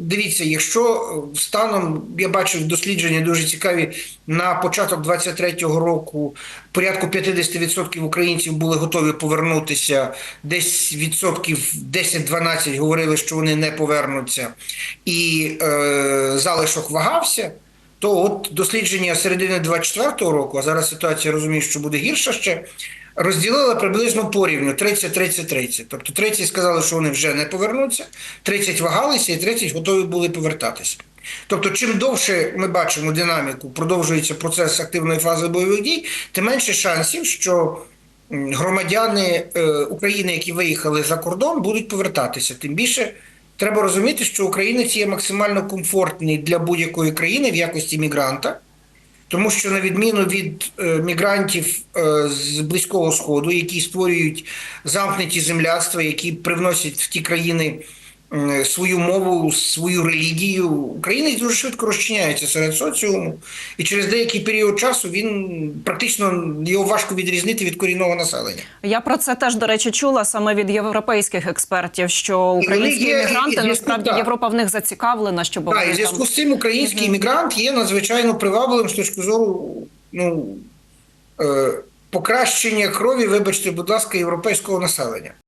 Дивіться, якщо е, станом я бачив дослідження дуже цікаві на початок 23-го року порядку 50% українців були готові повернутися. Десь відсотків 10-12 говорили, що вони не повернуться, і е, залишок вагався. То от дослідження середини 24-го року, а зараз ситуація розумію, що буде гірша ще. Розділили приблизно порівню 30-30-30. Тобто 30 сказали, що вони вже не повернуться, 30 вагалися і 30 готові були повертатися. Тобто, чим довше ми бачимо динаміку, продовжується процес активної фази бойових дій, тим менше шансів, що громадяни е, України, які виїхали за кордон, будуть повертатися. Тим більше треба розуміти, що українець є максимально комфортний для будь-якої країни в якості мігранта. Тому що на відміну від е, мігрантів е, з близького сходу, які створюють замкнені земляцтва, які привносять в ті країни свою мову, свою релігію, українець дуже швидко розчиняється серед соціуму, і через деякий період часу він практично його важко відрізнити від корінного населення. Я про це теж до речі чула саме від європейських експертів, що українські іммігранти насправді. Європа в них зацікавлена, щоб Так, вони зв'язку там... з цим український іммігрант є надзвичайно привабливим з точки зору ну, е, покращення крові, вибачте, будь ласка, європейського населення.